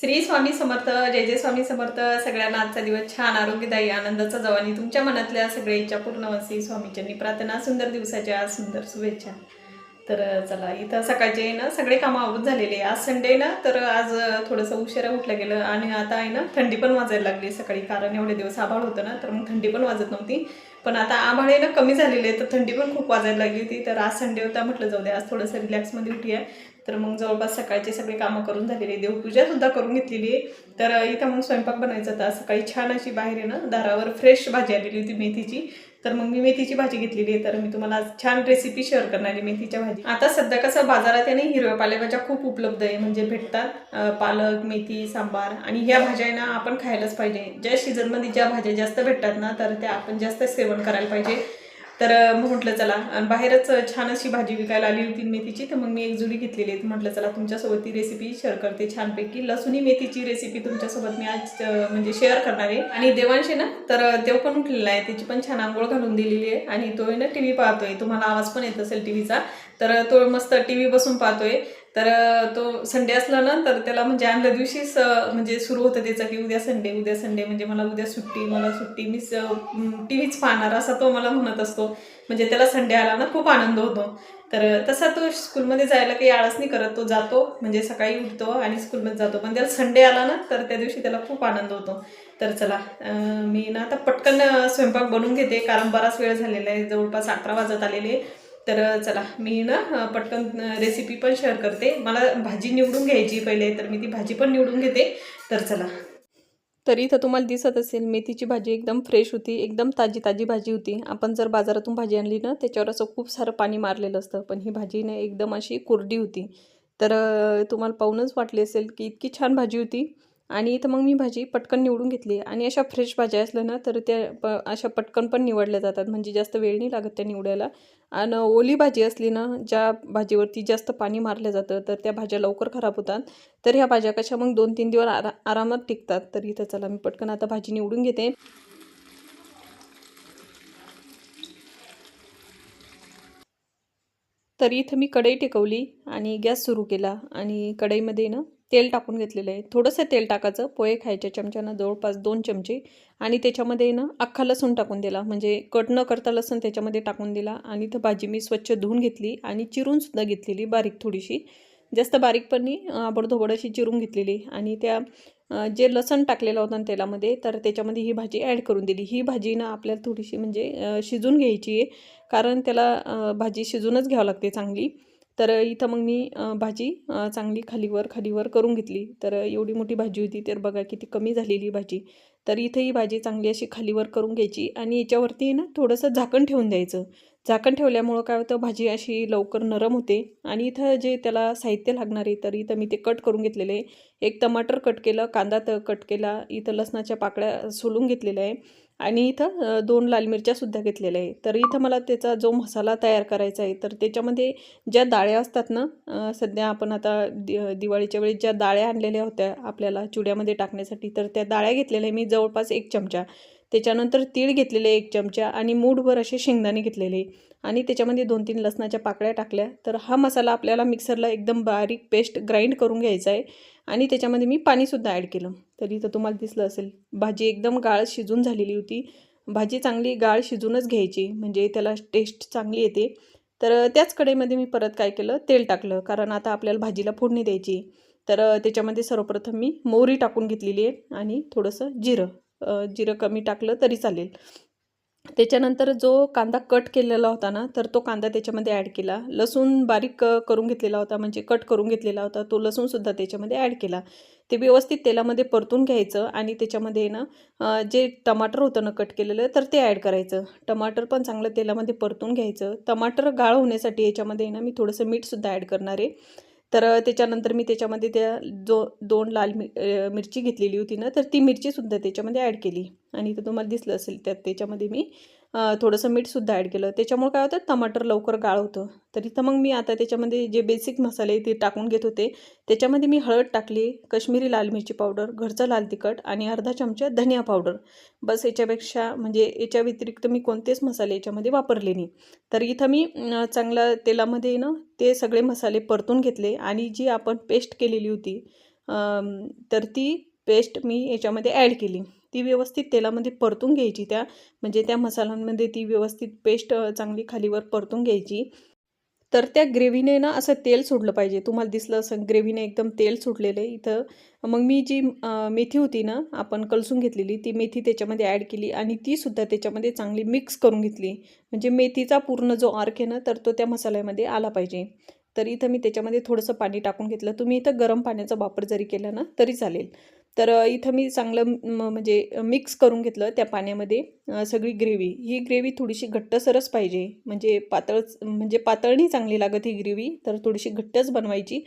श्री स्वामी समर्थ जय जय स्वामी समर्थ. सगळ्यांना आजचा दिवस छान आरोग्यदायी आनंदाचा जवानी. तुमच्या मनातल्या सगळ्या इच्छा पूर्ण वसी स्वामीच्यांनी प्रार्थना सुंदर दिवसाच्या सुंदर शुभेच्छा. तर चला इथं सकाळचे ना सगळे कामं आवरून झालेले आज संडे ना तर आज थोडंसं उशिरा उठलं गेलं आणि आता आहे ना थंडी पण वाजायला लागली सकाळी. कारण एवढे दिवस आभाळ होतं ना तर मग थंडी पण वाजत नव्हती. पण आता आभाळ आहे ना कमी झालेले आहे तर थंडी पण खूप वाजायला लागली होती. तर आज संडे होता म्हटलं जाऊ दे आज थोडंसं रिलॅक्समध्ये उठी आहे तर मग जवळपास सकाळचे सगळे कामं करून झालेली आहे देवपूजा सुद्धा करून घेतलेली आहे. तर इथं मग स्वयंपाक बनायचा होता. सकाळी छान अशी बाहेर आहे ना दारावर फ्रेश भाजी आलेली होती मेथीची. तर मग मी मेथीची भाजी घेतलेली आहे. तर मी तुम्हाला छान रेसिपी शेअर करणार आहे मेथीच्या भाजी. आता सध्या कसं बाजारात आहे ना हिरव्या पालेभाज्या खूप उपलब्ध आहे. म्हणजे भेटतात पालक मेथी सांबार आणि ह्या भाज्या आहे ना आपण खायलाच पाहिजे. ज्या सीझनमध्ये ज्या भाज्या जास्त भेटतात ना तर त्या आपण जास्त सेवन करायला पाहिजे. तर मग म्हटलं चला आणि बाहेरच छान अशी भाजी विकायला आली होती मेथीची तर मग मी एक जुडी घेतलेली आहे. म्हटलं चला तुमच्यासोबत ती रेसिपी शेअर करते छानपैकी. लसुणी मेथीची रेसिपी तुमच्यासोबत मी आज म्हणजे शेअर करणार आहे. आणि देवांशी ना तर देव पण उठलेला आहे. त्याची पण छान आंघोळ घालून दिलेली आहे. आणि तो ना टी व्ही पाहतोय. तुम्हाला आवाज पण येत असेल टी व्हीचा तर तो मस्त टी व्ही बसून पाहतोय. तर तो संडे असला ना तर त्याला म्हणजे आणल्या दिवशीच म्हणजे सुरू होतं त्याचं की उद्या संडे उद्या संडे म्हणजे मला उद्या सुट्टी मला सुट्टी. मीच टी व्हीच पाहणार असा तो मला म्हणत असतो. म्हणजे त्याला संडे आला ना खूप आनंद होतो. तर तसा तो स्कूलमध्ये जायला काही आळस नाही करत. तो जातो म्हणजे सकाळी उठतो आणि स्कूलमध्ये जातो. पण त्याला संडे आला ना तर त्या दिवशी त्याला खूप आनंद होतो. तर चला मी ना आता पटकन स्वयंपाक बनवून घेते. कारण बराच वेळ झालेला आहे. जवळपास अकरा वाजत आलेले तर चला मी ना पटकन रेसिपी पण शेअर करते. मला भाजी निवडून घ्यायची पहिले तर मी ती भाजी पण निवडून घेते. तर चला. तरी इथं तुम्हाला दिसत असेल मेथीची भाजी एकदम फ्रेश होती एकदम ताजी ताजी भाजी होती. आपण जर बाजारातून भाजी आणली ना त्याच्यावर असं खूप सारं पाणी मारलेलं असतं पण ही भाजी ना एकदम अशी कोरडी होती. तर तुम्हाला पाहूनच वाटली असेल की इतकी छान भाजी होती. आणि इथं मग मी भाजी पटकन निवडून घेतली. आणि अशा फ्रेश भाज्या असल्या ना तर त्या प अशा पटकन पण निवडल्या जातात. म्हणजे जास्त वेळ नाही लागत त्या निवडायला. आणि ओली भाजी असली ना ज्या भाजीवरती जास्त पाणी मारलं जातं तर त्या भाज्या लवकर खराब होतात. तर ह्या भाज्या कशा मग दोन तीन दिवस आरा आरामात टिकतात. तर इथं चला मी पटकन आता भाजी निवडून घेते. तर इथं मी कढई टेकवली आणि गॅस सुरू केला. आणि कढईमध्ये ना तेल टाकून घेतलेलं आहे. थोडंसं तेल टाकायचं. पोहे खायच्या चमच्यानं जवळपास दोन चमचे. आणि त्याच्यामध्ये ना अख्खा लसूण टाकून दिला. म्हणजे कट न करता लसूण त्याच्यामध्ये टाकून दिला. आणि तर भाजी मी स्वच्छ धुवून घेतली आणि चिरूनसुद्धा घेतलेली बारीक थोडीशी. जास्त बारीकपणी आबडधोबड अशी चिरून घेतलेली. आणि त्या जे लसण टाकलेलं होतं तेलामध्ये तर त्याच्यामध्ये ही भाजी ॲड करून दिली. ही भाजी ना आपल्याला थोडीशी म्हणजे शिजून घ्यायची आहे. कारण त्याला भाजी शिजूनच घ्यावं लागते चांगली. तर इथं मग मी भाजी चांगली खालीवर खालीवर करून घेतली. तर एवढी मोठी भाजी होती तर बघा किती कमी झालेली भाजी. तर इथंही भाजी चांगली अशी खालीवर करून घ्यायची आणि याच्यावरती ना थोडंसं झाकण ठेवून द्यायचं. झाकण ठेवल्यामुळं काय होतं भाजी अशी लवकर नरम होते आणि इथं जे त्याला साहित्य लागणार आहे तर इथं मी ते कट करून घेतलेले आहे. एक टमाटर कट केलं कांदा तर कट केला इथं लसणाच्या पाकळ्या सोलून घेतलेल्या आहे. आणि इथं दोन लाल मिरच्यासुद्धा घेतलेल्या आहे तर इथं मला त्याचा जो मसाला तयार करायचा आहे तर त्याच्यामध्ये ज्या डाळ्या असतात ना सध्या आपण आता दि दिवाळीच्या वेळी ज्या डाळ्या आणलेल्या होत्या आपल्याला चुड्यामध्ये टाकण्यासाठी तर त्या डाळ्या घेतलेल्या आहे. मी जवळपास एक चमचा. त्याच्यानंतर तीळ घेतलेले एक चमचा आणि मूठभर असे शेंगदाणे घेतलेले. आणि त्याच्यामध्ये दोन तीन लसणाच्या पाकळ्या टाकल्या. तर हा मसाला आपल्याला मिक्सरला एकदम बारीक पेस्ट ग्राइंड करून घ्यायचा आहे. आणि त्याच्यामध्ये मी पाणीसुद्धा ॲड केलं. तरी तर तुम्हाला दिसलं असेल भाजी एकदम गाळ शिजून झालेली होती. भाजी चांगली गाळ शिजूनच घ्यायची म्हणजे त्याला टेस्ट चांगली येते. तर त्याच कढईमध्ये मी परत काय केलं तेल टाकलं कारण आता आपल्याला भाजीला फोडणी द्यायची तर त्याच्यामध्ये सर्वप्रथम मी मोहरी टाकून घेतलेली आहे आणि थोडंसं जिरं. जिरं कमी टाकलं तरी चालेल. त्याच्यानंतर जो कांदा कट केलेला होता ना तर तो कांदा त्याच्यामध्ये ॲड केला. लसूण बारीक करून घेतलेला होता म्हणजे कट करून घेतलेला होता. तो लसूणसुद्धा त्याच्यामध्ये ॲड केला. ते व्यवस्थित तेलामध्ये परतून घ्यायचं आणि त्याच्यामध्ये ना जे टमाटर होतं ना कट केलेलं तर ते ॲड करायचं. टमाटर पण चांगलं तेलामध्ये परतून घ्यायचं. टमाटर गाळ होण्यासाठी याच्यामध्ये ना मी थोडंसं मीठसुद्धा ॲड करणार आहे. तर त्याच्यानंतर मी त्याच्यामध्ये त्या जो दोन लाल मि मिरची घेतलेली होती ना तर ती मिरचीसुद्धा त्याच्यामध्ये ॲड केली. आणि तर तुम्हाला दिसलं असेल त्यात त्याच्यामध्ये मी थोडंसं मीठसुद्धा ॲड केलं. त्याच्यामुळे काय होतं टमाटर लवकर गाळ होतं. तर इथं मग मी आता त्याच्यामध्ये जे बेसिक मसाले ते टाकून घेत होते त्याच्यामध्ये मी हळद टाकली कश्मीरी लाल मिरची पावडर घरचं लाल तिखट आणि अर्धा चमचा धनिया पावडर. बस याच्यापेक्षा म्हणजे याच्या व्यतिरिक्त मी कोणतेच मसाले याच्यामध्ये वापरले नाही. तर इथं मी चांगल्या चांगलं तेलामध्ये ना ते सगळे मसाले परतून घेतले आणि जी आपण पेस्ट केलेली होती तर ती पेस्ट मी याच्यामध्ये ॲड केली. ती व्यवस्थित तेलामध्ये परतून घ्यायची त्या म्हणजे त्या मसाल्यांमध्ये ती व्यवस्थित पेस्ट चांगली खालीवर परतून घ्यायची. तर त्या ग्रेव्हीने ना असं तेल सोडलं पाहिजे. तुम्हाला दिसलं असं ग्रेव्हीने एकदम तेल सुटलेलं आहे इथं. मग मी जी मेथी होती ना आपण कलसून घेतलेली ती मेथी त्याच्यामध्ये ॲड केली आणि तीसुद्धा त्याच्यामध्ये चांगली मिक्स करून घेतली. म्हणजे मेथीचा पूर्ण जो आर्क आहे ना तर तो त्या मसाल्यामध्ये आला पाहिजे. तर इथं मी त्याच्यामध्ये थोडंसं पाणी टाकून घेतलं. तुम्ही इथं गरम पाण्याचा वापर जरी केला ना तरी चालेल. तर इथं मी चांगलं म्हणजे मिक्स करून घेतलं त्या पाण्यामध्ये सगळी ग्रेव्ही ही ग्रेव्ही थोडीशी घट्टसरच पाहिजे. म्हणजे पातळ म्हणजे पातळणी चांगली लागत ही ग्रेव्ही तर थोडीशी घट्टच बनवायची.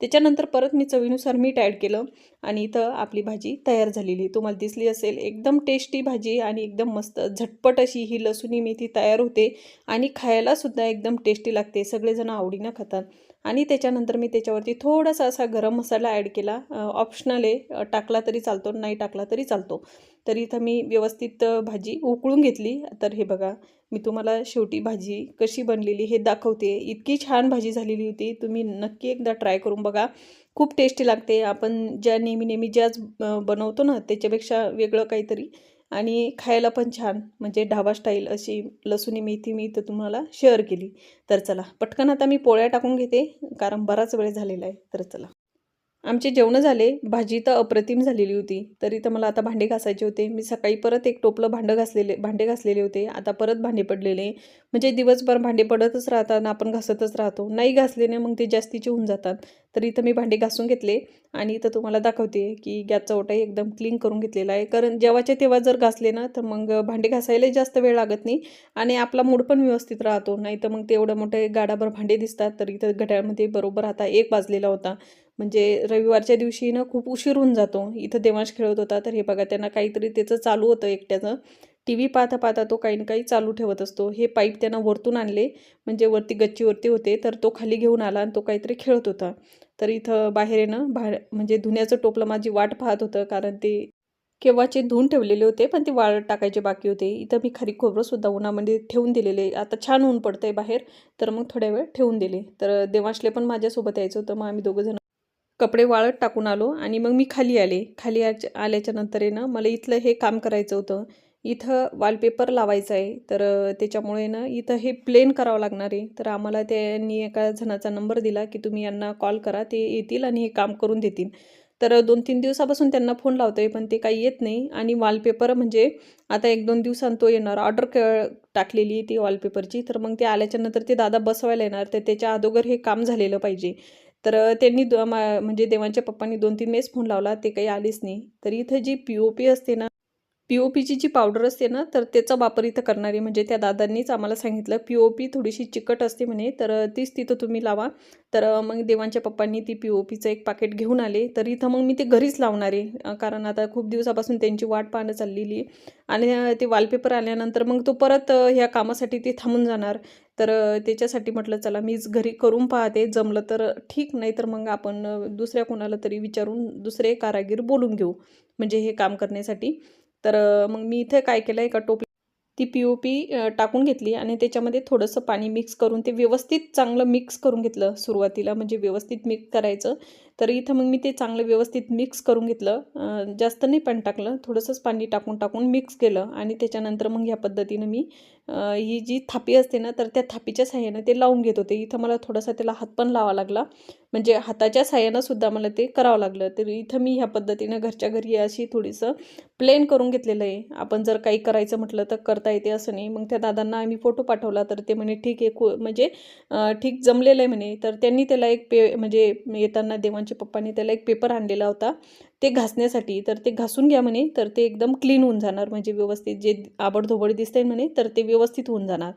त्याच्यानंतर परत मी चवीनुसार मीठ ॲड केलं आणि इथं आपली भाजी तयार झालेली. तुम्हाला दिसली असेल एकदम टेस्टी भाजी आणि एकदम मस्त झटपट अशी ही लसुणी मेथी तयार होते आणि खायलासुद्धा एकदम टेस्टी लागते. सगळेजण आवडीनं खातात. आणि त्याच्यानंतर मी त्याच्यावरती थोडासा असा गरम मसाला ॲड केला. ऑप्शनल आहे. टाकला तरी चालतो नाही टाकला तरी चालतो. तर इथं मी व्यवस्थित भाजी उकळून घेतली. तर हे बघा मी तुम्हाला शेवटी भाजी कशी बनलेली हे दाखवते. इतकी छान भाजी झालेली होती. तुम्ही नक्की एकदा ट्राय करून बघा. खूप टेस्टी लागते. आपण ज्या नेहमी नेहमी ज्याच बनवतो ना त्याच्यापेक्षा वेगळं काहीतरी. आणि खायला पण छान. म्हणजे ढाबा स्टाईल अशी लसुणी मेथी मी इथं तुम्हाला शेअर केली. तर चला पटकन आता मी पोळ्या टाकून घेते कारण बराच वेळ झालेला आहे. तर चला. आमचे जेवणं झाले भाजी तर अप्रतिम झालेली होती. तरी तर मला आता भांडे घासायचे होते. मी सकाळी परत एक टोपलं भांडं घासलेले भांडे घासलेले होते. आता परत भांडे पडलेले. म्हणजे दिवसभर भांडे पडतच राहतात आपण घासतच राहतो. नाही घासलेनं मग ते जास्तीचे होऊन जातात. तर इथं मी भांडे घासून घेतले. आणि इथं तुम्हाला दाखवते की गॅसचा ओटाही एकदम क्लीन करून घेतलेला आहे. कारण जेव्हाच्या तेव्हा जर घासले ना तर मग भांडे घासायला जास्त वेळ लागत नाही. आणि आपला मूड पण व्यवस्थित राहतो. नाही तर मग ते एवढं मोठे गाडाभर भांडे दिसतात. तर इथं घड्याळमध्ये बरोबर आता एक वाजलेला होता. म्हणजे रविवारच्या दिवशी ना खूप उशीर होऊन जातो. इथं देवांश खेळत होता तर हे बघा त्यांना काहीतरी त्याचं चालू होतं एकट्याचं. टी व्ही पाहता पाहता तो काही ना काही चालू ठेवत असतो. हे पाईप त्यांना वरतून आणले म्हणजे वरती गच्चीवरती होते तर तो खाली घेऊन आला आणि तो काहीतरी खेळत होता. तर इथं बाहेर येणं भा म्हणजे धुण्याचं टोपलं माझी वाट पाहत होतं कारण ते केव्हाचे धुवून ठेवलेले होते पण ते वाळ टाकायचे बाकी होते. इथं मी खरी खोबरंसुद्धा उन्हामध्ये ठेवून दिलेले. आता छान ऊन पडतं आहे बाहेर तर मग थोड्या वेळ ठेवून दिले. तर देवांशले पण माझ्यासोबत यायचं होतं मग आम्ही दोघंजण कपडे वाळत टाकून आलो आणि मग मी खाली आले. खाली आच्या आल्याच्यानंतर आहे ना मला इथलं हे काम करायचं होतं. इथं वॉलपेपर लावायचं आहे. तर त्याच्यामुळे ना इथं हे प्लेन करावं लागणार आहे. तर आम्हाला त्यांनी एका जणाचा नंबर दिला की तुम्ही यांना कॉल करा. ते येतील आणि हे काम करून देतील. तर दोन तीन दिवसापासून त्यांना फोन लावतोय पण ते काही येत नाही. आणि वॉलपेपर म्हणजे आता एक दोन दिवसांत तो येणार. ऑर्डर क टाकलेली आहे ती वॉलपेपरची तर मग ते आल्याच्यानंतर ते दादा बसवायला येणार. तर त्याच्या अगोदर हे काम झालेलं पाहिजे. तर त्यांनी द मा म्हणजे देवांच्या पप्पांनी दोन तीन वेळेस फोन लावला ते काही आलेच नाही. तर इथं जी पी ओ पी असते ना पी ओ पीची जी पावडर असते ना तर त्याचा वापर इथं करणारी. म्हणजे त्या दादांनीच आम्हाला सांगितलं पी ओ पी थोडीशी चिकट असते म्हणे तर तीच तिथं तुम्ही लावा. तर मग देवांच्या पप्पांनी ती पी ओ पीचं एक पाकिट घेऊन आले. तर इथं मग मी ते घरीच लावणार आहे. कारण आता खूप दिवसापासून त्यांची वाट पाहणं चाललेली आहे. आणि ते वॉलपेपर आल्यानंतर मग तो परत ह्या कामासाठी ते थांबून जाणार. तर त्याच्यासाठी म्हटलं चला मीच घरी करून पाहते. जमलं तर ठीक. नाही तर मग आपण दुसऱ्या कोणाला तरी विचारून दुसरे कारागीर बोलून घेऊ म्हणजे हे काम करण्यासाठी. तर मग मी इथे काय केलं एका टोपल्या ती पी ओ पी टाकून घेतली आणि त्याच्यामध्ये थोडंसं पाणी मिक्स करून ते व्यवस्थित चांगलं मिक्स करून घेतलं सुरुवातीला म्हणजे व्यवस्थित मिक्स करायचं. तर इथं मग मी ते चांगलं व्यवस्थित मिक्स करून घेतलं. जास्त नाही पाणी टाकलं. थोडंसंच पाणी टाकून टाकून मिक्स केलं. आणि त्याच्यानंतर मग ह्या पद्धतीनं मी ही जी थापी असते ना तर त्या थापीच्या साह्यानं ते लावून घेत होते. इथं मला थोडासा त्याला हात पण लावा लागला. म्हणजे हाताच्या साह्यानं सुद्धा मला ते करावं लागलं. तर इथं मी ह्या पद्धतीनं घरच्या घरी अशी थोडीसं प्लेन करून घेतलेलं आहे. आपण जर काही करायचं म्हटलं तर करता येते असं नाही. मग त्या दादांना आम्ही फोटो पाठवला तर ते म्हणे ठीक आहे म्हणजे ठीक जमलेलं आहे म्हणे. तर त्यांनी त्याला एक पे म्हणजे येताना देवांच्या माझ्या पप्पांनी त्याला एक पेपर आणलेला होता. ते घासण्यासाठी तर ते घासून घ्या म्हणे तर ते एकदम क्लीन होऊन जाणार. म्हणजे व्यवस्थित जे आबडधोबड दिसते म्हणे तर ते व्यवस्थित होऊन जाणार.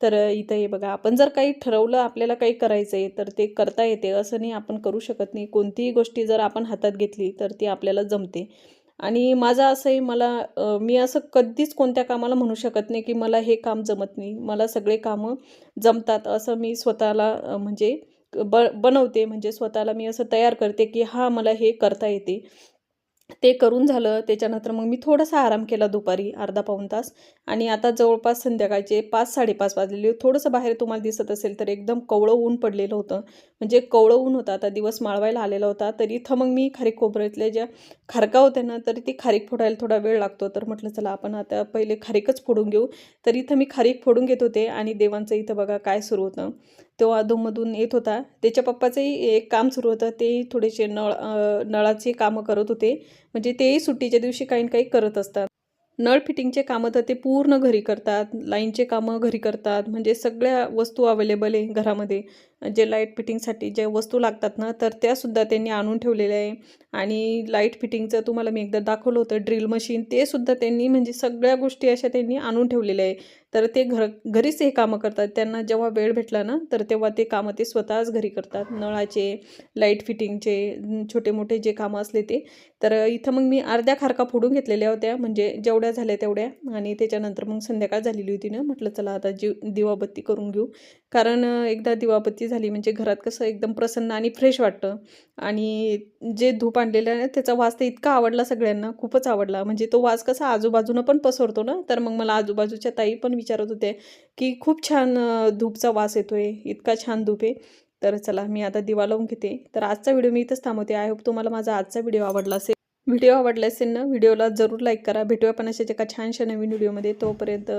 तर इथं हे बघा आपण जर काही ठरवलं आपल्याला काही करायचं आहे तर ते करता येते. असं नाही आपण करू शकत नाही. कोणतीही गोष्टी जर आपण हातात घेतली तर ती आपल्याला जमते. आणि माझं असं आहे मला मी असं कधीच कोणत्या कामाला म्हणू शकत नाही की मला हे काम जमत नाही. मला सगळे कामं जमतात असं मी स्वतःला म्हणजे ब बनवते म्हणजे स्वतःला मी असं तयार करते की हां मला हे करता येते. ते करून झालं त्याच्यानंतर मग मी थोडासा आराम केला दुपारी अर्धा पाऊण तास. आणि आता जवळपास संध्याकाळचे पाच साडेपाच वाजलेले. थोडंसं बाहेर तुम्हाला दिसत असेल तर एकदम कवळं ऊन पडलेलं होतं. म्हणजे कवळं ऊन होतं. आता दिवस माळवायला आलेला होता. तर इथं मग मी खारीक खोबऱ्यातल्या ज्या खारका होत्या ना तर ती खारीक फोडायला थोडा वेळ लागतो. तर म्हटलं चला आपण आता पहिले खारीकच फोडून घेऊ. तर इथं मी खारीक फोडून घेत होते. आणि देवांचं इथं बघा काय सुरू होतं. तो अधूनमधून येत होता. त्याच्या पप्पाचंही एक काम सुरू होतं. तेही थोडेसे नळ नळाचे कामं करत होते. म्हणजे तेही सुट्टीच्या दिवशी काही ना काही करत असतात. नळ फिटिंगचे कामं तर ते पूर्ण घरी करतात. लाईनचे कामं घरी करतात. म्हणजे सगळ्या वस्तू अवेलेबल आहे घरामध्ये. जे लाइट फिटिंगसाठी ज्या वस्तू लागतात ना तर त्यासुद्धा त्यांनी आणून ठेवलेल्या आहे. आणि लाइट फिटिंगचं तुम्हाला मी एकदा दाखवलं होतं ड्रिल मशीन ते सुद्धा त्यांनी म्हणजे सगळ्या गोष्टी अशा त्यांनी आणून ठेवलेल्या आहे. तर ते घर घरीच हे कामं करतात. त्यांना जेव्हा वेळ भेटला ना तर तेव्हा ते कामं ते स्वतःच घरी करतात. नळाचे लाइट फिटिंगचे छोटे मोठे जे कामं असले ते. तर इथं मग मी अर्ध्या खारका फोडून घेतलेल्या होत्या म्हणजे जेवढ्या झाल्या तेवढ्या. आणि त्याच्यानंतर मग संध्याकाळ झालेली होती ना म्हटलं चला आता जीव दिवाबत्ती करून घेऊ. कारण एकदा दिवाबत्ती झाली म्हणजे घरात कसं एकदम प्रसन्न आणि फ्रेश वाटतं. आणि जे धूप मांडलेला आहे. त्याचा वास तर इतका आवडला सगळ्यांना खूपच आवडला. म्हणजे तो वास कसा आजूबाजूनं पण पसरतो ना तर मग मला आजूबाजूच्या ताई पण विचारत होते की खूप छान धूपचा वास येतोय इतका छान धूप आहे. तर चला मी आता दिवा लावून घेते. तर आजचा व्हिडिओ मी इथंच थांबवते. आय होप तुम्हाला माझा आजचा व्हिडिओ आवडला असेल. व्हिडिओ आवडला असेल ना व्हिडिओला जरूर लाईक करा. भेटूया पण अशाच एका छानशा नवीन व्हिडिओमध्ये. तोपर्यंत